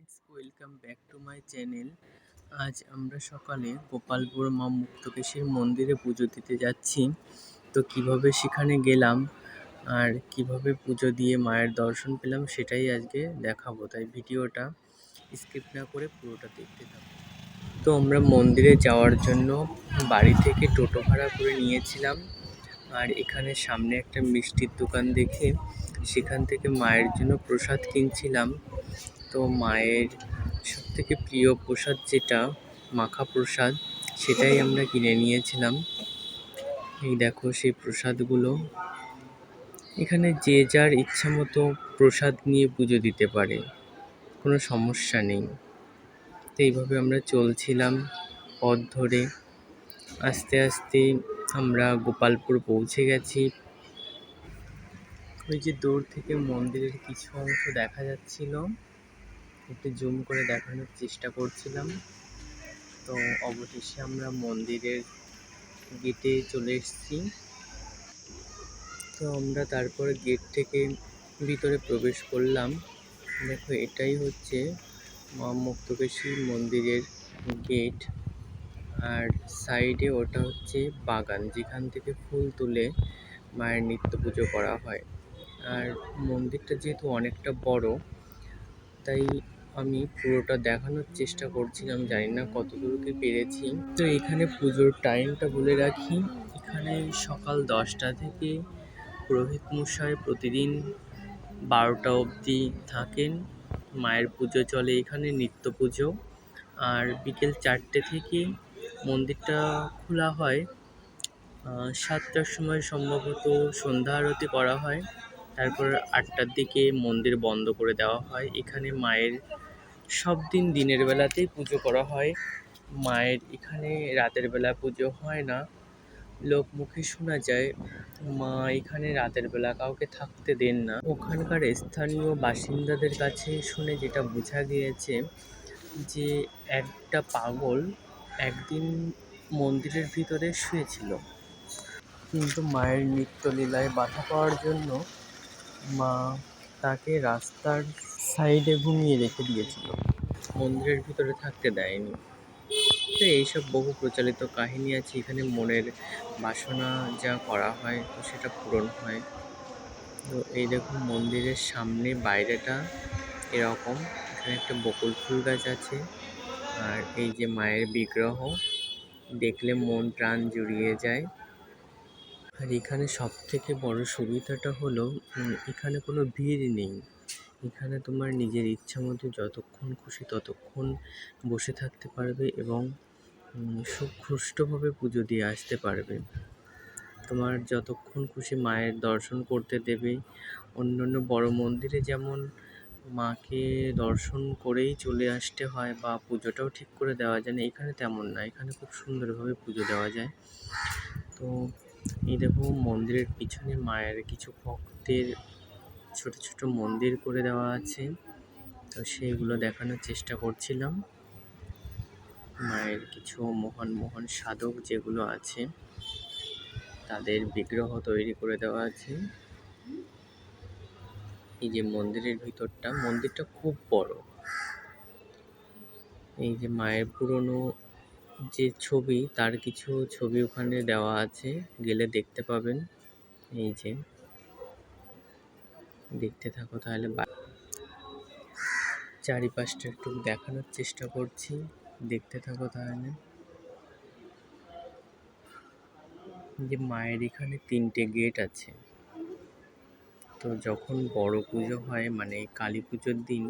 Friends welcome back to my channel আজ আমরা সকালে গোপালপুর মা মুক্তকেশীর মন্দিরে পুজো দিতে যাচ্ছি। তো কীভাবে সেখানে গেলাম আর কীভাবে পুজো দিয়ে মায়ের দর্শন পেলাম সেটাই আজকে দেখাবো। তাই ভিডিওটা স্কিপ না করে পুরোটা দেখতে থাকো। তো আমরা মন্দিরে যাওয়ার জন্য বাড়ি থেকে টোটো ভাড়া করে নিয়েছিলাম আর এখানে সামনে একটা মিষ্টির দোকান দেখে সেখান থেকে মায়ের জন্য প্রসাদ কিনছিলাম। তো মায়ের সব থেকে প্রিয় প্রসাদ যেটা, মাখা প্রসাদ, সেটাই আমরা কিনে নিয়েছিলাম। এই দেখো সেই প্রসাদগুলো। এখানে যে যার ইচ্ছা মতো প্রসাদ নিয়ে পুজো দিতে পারে, কোনো সমস্যা নেই। তো এইভাবে আমরা চলছিলাম পথ ধরে। আস্তে আস্তে আমরা গোপালপুর পৌঁছে গেছি। ওই যে দূর থেকে মন্দিরের কিছু অংশ দেখা যাচ্ছিল। একটু জুম করে দেখানোর চেষ্টা করছিলাম। তো অবশেষে আমরা মন্দিরের গেটে চলে এসেছি। তো আমরা তারপরে গেট থেকে ভিতরে প্রবেশ করলাম। দেখো, এটাই হচ্ছে মা মুক্তকেশী মন্দিরের গেট আর সাইডে ওটা হচ্ছে বাগান, যেখান থেকে ফুল তুলে মায়ের নিত্য পুজো করা হয়। আর মন্দিরটা যেহেতু অনেকটা বড়, তাই আমি পুরোটা দেখানোর চেষ্টা করছিলাম জানি না কতদূর কি পেরেছি। তো এখানে পুজোর টাইমটা বলে রাখি। এখানে সকাল দশটা থেকে পুরোহিত মশাই প্রতিদিন বারোটা অবধি থাকেন। মায়ের পুজো চলে এখানে, নিত্য পুজো। আর বিকেল চারটে থেকে মন্দিরটা খোলা হয়। সাতটার সময় সম্ভবত সন্ধ্যা আরতি করা হয়। তারপর আটটার দিকে মন্দির বন্ধ করে দেওয়া হয়। এখানে মায়ের সব দিন দিনের বেলাতেই পুজো করা হয়। মায়ের এখানে রাতের বেলা পুজো হয় না। লোক মুখে শোনা যায়, মা এখানে রাতের বেলা কাউকে থাকতে দেন না। ওখানকার স্থানীয় বাসিন্দাদের কাছে শুনে যেটা বোঝা গিয়েছে যে একটা পাগল একদিন মন্দিরের ভিতরে শুয়েছিল। কিন্তু মায়ের নিত্যলীলায় বাধা পাওয়ার জন্য মা তাকে রাস্তার সাইডে ঘুমিয়ে রেখে দিয়েছিল। মন্দিরের ভিতরে থাকতে দেয়নি। তো এইসব বহু প্রচলিত কাহিনী আছে, এখানে মনের বাসনা যা করা হয়, তো সেটা পূরণ হয়। তো এই দেখুন, মন্দিরের সামনে বাইরেটা এরকম। এখানে একটা বকুল ফুল গাছ আছে, আর এই যে মায়ের বিগ্রহ, দেখলে মন প্রাণ জুড়িয়ে যায়। আর এখানে সব থেকে বড় সুবিধাটা হলো এখানে কোনো ভিড় নেই। এখানে তোমার নিজের ইচ্ছা মতো যতক্ষণ খুশি ততক্ষণ বসে থাকতে পারবে এবং সুষ্ঠুভাবে পুজো দিয়ে আসতে পারবে। তোমার যতক্ষণ খুশি মায়ের দর্শন করতে দেবে। অন্য অন্য বড় মন্দিরে যেমন মাকে দর্শন করেই চলে আসতে হয় বা পুজোটাও ঠিক করে দেওয়া যায় না, এখানে তেমন না। এখানে খুব সুন্দরভাবে পুজো দেওয়া যায়। তো এই দেখো মন্দিরের পিছনে মায়ের কিছু ভক্তের ছোট ছোট মন্দির করে দেওয়া আছে। তো সেইগুলো দেখানোর চেষ্টা করছিলাম। মায়ের কিছু মহান মহান সাধক যেগুলো আছে, তাদের বিগ্রহ তৈরি করে দেওয়া আছে। এই যে মন্দিরের ভিতরটা, মন্দিরটা খুব বড়। এই যে মায়ের পুরনো যে ছবি, তার কিছু ছবি ওখানে দেওয়া আছে। গেলে দেখতে পাবেন। এই যে। দেখতে থাকো তাহলে। চারিপাশটা একটু দেখানোর চেষ্টা করছি। দেখতে থাকো তাহলে। যে মায়ের এখানে তিনটে গেট আছে। তো যখন বড় পুজো হয় মানে কালী পুজোর দিন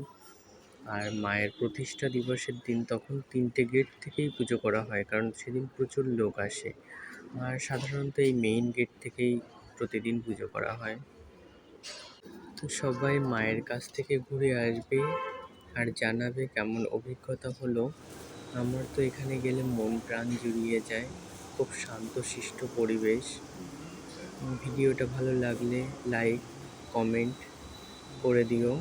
আর মায়ের প্রতিষ্ঠা দিবসের দিন তখন তিনটে গেট থেকেই পুজো করা হয়, কারণ সেদিন প্রচুর লোক আসে। আর সাধারণত এই মেইন গেট থেকেই প্রতিদিন পুজো করা হয়। তো সবাই মায়ের কাছ থেকে ঘুরে আসবে আর জানাবে কেমন অভিজ্ঞতা হলো। আমার তো এখানে গেলে মন প্রাণ জুড়িয়ে যায়, খুব শান্ত শান্তশিষ্ট পরিবেশ। ভিডিওটা ভালো লাগলে লাইক কমেন্ট করে দিও।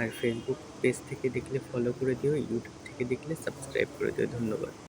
আর ফেসবুক পেজ থেকে দেখলে ফলো করে দিও ইউটিউব থেকে দেখলে সাবস্ক্রাইব করে দিও। ধন্যবাদ।